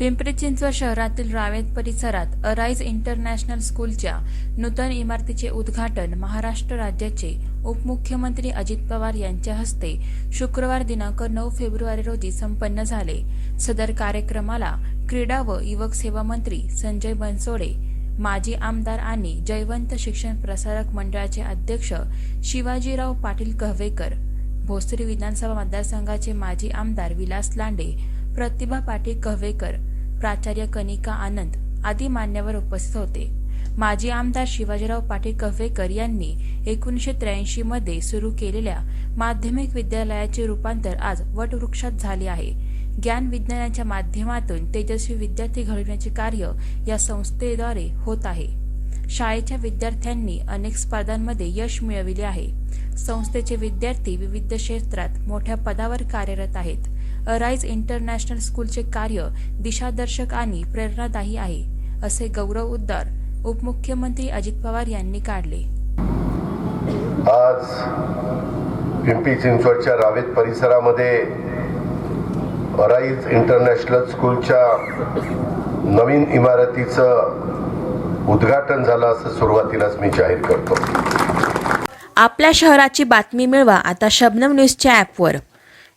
पिंपरी चिंचवड शहरातील रावेत परिसरात arise international स्कूलच्या नूतन इमारतीचे उद्घाटन महाराष्ट्र राज्याचे उपमुख्यमंत्री अजित पवार यांच्या हस्ते शुक्रवार दिनांक नऊ फेब्रुवारी रोजी संपन्न झाले. सदर कार्यक्रमाला क्रीडा व युवक सेवा मंत्री संजय बनसोडे माजी आमदार आणि जयवंत शिक्षण प्रसारक मंडळाचे अध्यक्ष शिवाजीराव पाटील कहवेकर भोसरी विधानसभा मतदारसंघाचे माजी आमदार विलास लांडे प्रतिभा पाटील कहवेकर प्राचार्य कनिका आनंद आदी मान्यवर उपस्थित होते. माजी आमदार शिवाजीराव पाटील कव्हेकर यांनी एकोणीसशे त्र्याऐंशी मध्ये सुरू केलेल्या माध्यमिक विद्यालयाचे रूपांतर आज वटवृक्षात झाले आहे. ज्ञान विज्ञानाच्या माध्यमातून तेजस्वी विद्यार्थी घडविण्याचे कार्य या संस्थेद्वारे होत आहे. शाळेच्या विद्यार्थ्यांनी अनेक स्पर्धांमध्ये यश मिळविले आहे. संस्थेचे विद्यार्थी विविध क्षेत्रात मोठ्या पदावर कार्यरत आहेत. अराईज इंटरनॅशनल स्कूलचे कार्य दिशादर्शक आणि प्रेरणादायी आहे असे गौरव उद्गार उपमुख्यमंत्री अजित पवार यांनी काढले. आज पिंपरी चिंचवडच्या रावेत परिसरामध्ये अराईज इंटरनॅशनल स्कूलच्या नवीन इमारतीचं उद्घाटन झालं असं सुरुवातीलाच मी जाहीर करतो. आपल्या शहराची बातमी मिळवा आता शबनम न्यूजच्या ॲपवर.